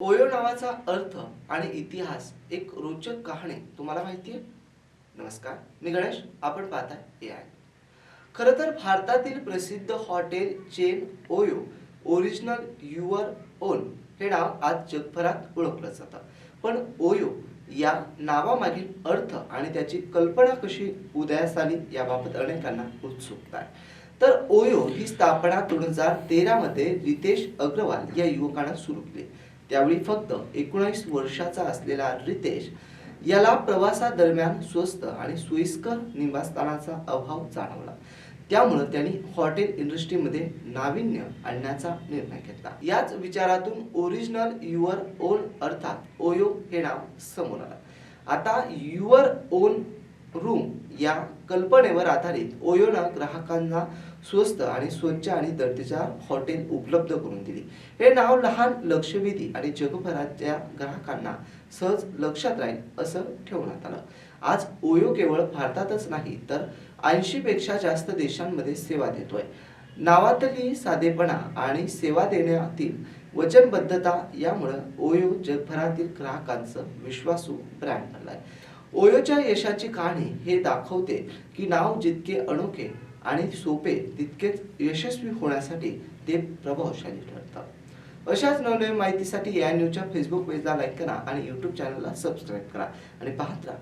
ओयो नावाचा अर्थ आणि इतिहास एक रोचक कहाणी. तुम्हाला माहिती आहे? नमस्कार मी गणेश. आपण पाहताय ए आय खरं तर भारतातील प्रसिद्ध hotel chain OYO original your own हे नाव आज जगभरात ओळखलं जातं. पण ओयो या नावामागील अर्थ आणि त्याची कल्पना कशी उदयास आली याबाबत अनेकांना उत्सुकता आहे तर ओयो ही स्थापना दोन हजार तेरा मध्ये रितेश अग्रवाल या युवकानं सुरू केली. त्यावेळी फक्त एकोणीस वर्षाचा असलेला रितेश याला प्रवासादरम्यान स्वस्त आणि सोयीस्कर निवासस्थानाचा अभाव जाणवला. त्यामुळे त्यांनी हॉटेल इंडस्ट्रीमध्ये नाविन्य आणण्याचा निर्णय घेतला. याच विचारातून ओरिजिनल युअर ओन अर्थात ओयो हे नाव समोर आलं. आता युअर ओन रूम या कल्पनेवर आधारित ओयोनं ग्राहकांना स्वस्त आणि स्वच्छ आणि दर्जेदार हॉटेल उपलब्ध करून दिली. हे नाव लहान लक्षवेधी आणि जगभराच्या ग्राहकांना सहज लक्षात राहील असं ठेवण्यात आलं. आज ओयो केवळ भारतातच नाही तर ऐंशी पेक्षा जास्त देशांमध्ये सेवा देतोय. नावातली साधेपणा आणि सेवा देण्यातील वचनबद्धता यामुळं ओयो जगभरातील ग्राहकांचं विश्वासू ब्रँड बनलाय. ओयोच्या यशाची कहाणी हे दाखवते की नाव जितके अनोखे आणि सोपे तितकेच यशस्वी होण्यासाठी ते प्रभावशाली ठरतात. अशाच नवनवीन माहितीसाठी या न्यूजच्या फेसबुक पेजला लाईक करा आणि यूट्यूब चॅनलला सबस्क्राईब करा आणि पाहत राहा.